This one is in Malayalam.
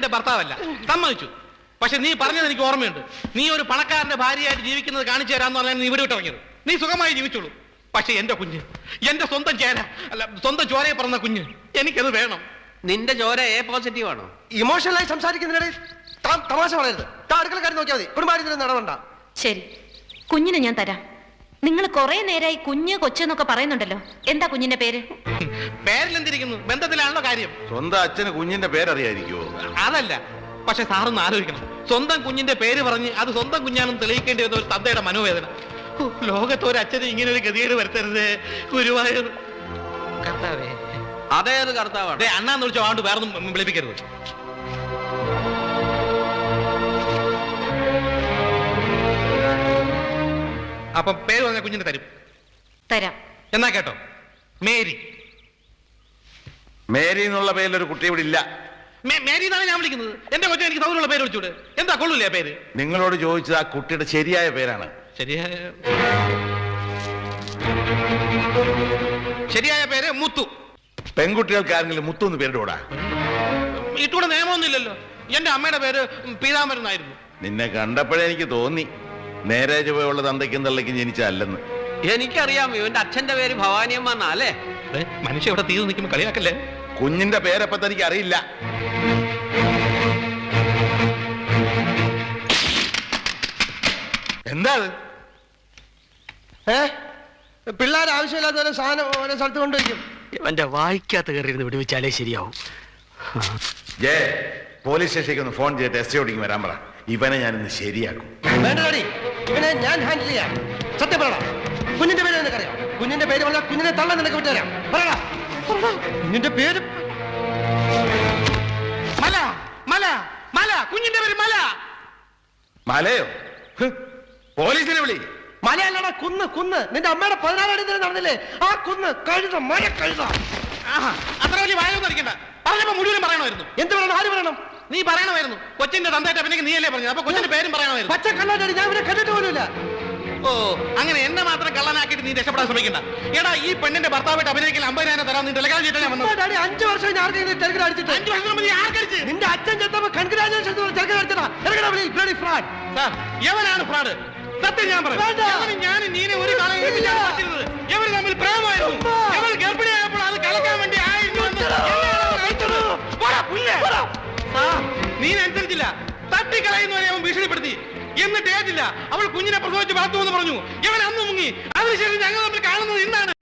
നിന്റെ ഭർത്താവല്ല. സമ്മതിച്ചു. പക്ഷെ നീ പറഞ്ഞത് എനിക്ക് ഓർമ്മയുണ്ട്. നീ ഒരു പണക്കാരന്റെ ഭാര്യയായിട്ട് ജീവിക്കുന്നത് കാണിച്ചു തരാന്ന് പറഞ്ഞാൽ നീ ഇവിടെ വിട്ടിറങ്ങിയത്. നീ സുഖമായി ജീവിച്ചോളൂ. പക്ഷെ എന്റെ കുഞ്ഞ് എന്റെ സ്വന്തം ചേര അല്ല സ്വന്തം ചോരയെ പറഞ്ഞ കുഞ്ഞ് എനിക്കത് വേണം. നിന്റെ ചോര എ പോസിറ്റീവ് ആണോ? ഇമോഷണലായി സംസാരിക്കുന്നതിനിടെ തമാശ പറയരുത്. താൻ അടുക്കളക്കാരി നോക്കിയാൽ മതി. കുടുംബാരി നടവണ്ട ശരി. കുഞ്ഞിനെ ഞാൻ തരാം. നിങ്ങൾ കുറെ നേരായി കുഞ്ഞ് കൊച്ചെന്നൊക്കെ പറയുന്നുണ്ടല്ലോ. എന്താ കുഞ്ഞിന്റെ പേര്? പേരിലെന്തിരിക്കുന്നു? ബന്ധത്തിലാണല്ലോ കാര്യം. സ്വന്തം അച്ഛന് കുഞ്ഞിന്റെ പേരറിയായിരിക്കുമോ അതല്ല. പക്ഷെ സാറൊന്ന് ആലോചിക്കണം. സ്വന്തം കുഞ്ഞിന്റെ പേര് പറഞ്ഞ് അത് സ്വന്തം കുഞ്ഞാണെന്ന് തെളിയിക്കേണ്ടി വന്ന ഒരു തന്തയുടെ മനോവേദന. ഹോ, ലോകത്ത് ഒരു അച്ഛന് ഇങ്ങനെ ഒരു ഗതികേട് വരുത്തരുത് ഗുരുവായൂർ. കർത്താവേ. കർത്താവാണ്. അതെ അണ്ണാന്ന് വിളിച്ചു ആണ്ട് വേറൊന്നും വിളിപ്പിക്കരുത്. അപ്പം പേര് പറഞ്ഞ കുഞ്ഞിന് തരും. തരാം. എന്നാ കേട്ടോ? മേരി. മേരി എന്നുള്ള പേരിൽ ഒരു കുട്ടി ഇവിടെ ഇല്ല. മേ- മേരി എന്നാണ് ഞാൻ വിളിക്കുന്നത്. എന്റെ കൊച്ചു എനിക്ക് സൗകര്യമുള്ള പേര് വിളിച്ചൂടെ? എന്താ കൊള്ളൂലേ ആ പേര്? നിങ്ങളോട് ചോദിച്ചത് ആ കുട്ടിയുടെ ശരിയായ പേരാണ്. ശരിയായ ശരിയായ പേര് മുത്തു. പെൺകുട്ടികൾക്ക് ആരെങ്കിലും മുത്തു എന്ന് പേരിടൂടാ? ഇട്ടുകൂടെ നിയമമൊന്നുമില്ലല്ലോ. എന്റെ അമ്മയുടെ പേര് പീതാമരൻ എന്നായിരുന്നു. നിന്നെ കണ്ടപ്പോഴേ എനിക്ക് തോന്നി. നേരെ ചുവയുള്ള തന്തയ്ക്കും തള്ളയ്ക്കും ജനിച്ചല്ലെന്ന് എനിക്കറിയാം ഇവന്റെ അച്ഛന്റെ പേര് ഭവാനിയമ്മ എന്നാ അല്ലേ മനുഷ്യ ഇവിടെ തീർന്നു നിൽക്കുമ്പോൾ കളിയാക്കല്ലേ? കുഞ്ഞിന്റെ പേരപ്പ തനിക്ക് അറിയില്ല എന്താ അത്? ഏ? പിള്ളേർ ആവശ്യമില്ലാത്ത സാധനം ഓരോ സ്ഥലത്ത് കൊണ്ടുവയ്ക്കും. ഇവന്റെ വായിക്കാത്ത കയറി വിടുവിച്ചാലേ ശരിയാവും. ജേ പോലീസ് സ്റ്റേഷനിലേക്ക് ഒന്ന് ഫോൺ ചെയ്തിട്ട് എസ് ഓടിക്കും വരാൻ പറ. ഇവനെ ഞാനിന്ന് ശരിയാക്കും. വേണ്ട ഇവനെ ഞാൻ ഹാൻഡിൽ ചെയ്യാം. സത്യം പറയടാ. കുഞ്ഞിന്റെ പേര് നിനക്കറിയാം. കുഞ്ഞിന്റെ പേര് പറഞ്ഞാൽ കുഞ്ഞിനെ തള്ളാൻ നിനക്ക് വിട്ടുതരാം പറയടാ. കുഞ്ഞിന്റെ പേര് മല മല മല. കുഞ്ഞിന്റെ പേര് മല. മലയോ? ഹ്, പോലീസിനെ വിളി. മലയല്ലടാ കുന്ന് കുന്ന്. നിന്റെ അമ്മയുടെ പതിനാലാം തീയതി നടന്നില്ലേ? ആ കുന്ന് കഴുത മഴ കഴുത. അത്ര വലിയ വായൊന്നും അടിക്കണ്ട. പറഞ്ഞപ്പോ മുഴുവനും പറയണമായിരുന്നു. നീ പറയണമായിരുന്നു. കൊച്ചിന്റെ തന്തയായിട്ട് പിന്നെ നീയല്ലേ പറഞ്ഞു അപ്പൊ കൊച്ചിന്റെ പേരും പറയണമായിരുന്നു. പച്ച കള്ളാടി ഞാൻ ഇവനെ കണ്ടിട്ട് പോലുമില്ല. ഓ അങ്ങനെ എന്നെ മാത്രം കള്ളനാക്കിയിട്ട് നീ രക്ഷപ്പെടാൻ ശ്രമിക്കണ്ട. എടാ ഈ പെണ്ണിന്റെ ഭർത്താവായിട്ട് അഭിനയിക്കാൻ അമ്പതിനായിരം തരാം. നീ ടെലഗ്രാം ചെയ്തിട്ട് ഞാൻ വന്നത് അഞ്ചു വർഷം ഞാൻ ടെലിഗ്രാം അടിച്ചിട്ട്? അഞ്ചു വർഷം മുമ്പ് ആർക്കടിച്ച് നിന്റെ അച്ഛൻ ചെത്തപ്പോ കൺഗ്രാജുലേഷൻ ടെലിഗ്രാം അടിച്ചതാ. ബ്ലഡി ഫ്രാഡ് സാർ എവനാണ് ഫ്രാഡ് സത്യം ഞാൻ പറഞ്ഞു ഞാൻ ഞാനും നീനെ ഒരു കാലം എവർ തമ്മിൽ പ്രേമമായിരുന്നു. അനുസരിച്ചില്ല തട്ടിക്കളയുന്നവരെ അവൻ ഭീഷണിപ്പെടുത്തി. എന്നിട്ട് ഏറ്റില്ല അവൾ കുഞ്ഞിനെ പ്രസവിച്ച് വളർത്തുമെന്ന് പറഞ്ഞു. ഇവൻ അന്ന് മുങ്ങി. അതിനുശേഷം ഞങ്ങൾ തമ്മിൽ കാണുന്നത് ഇന്നാണ്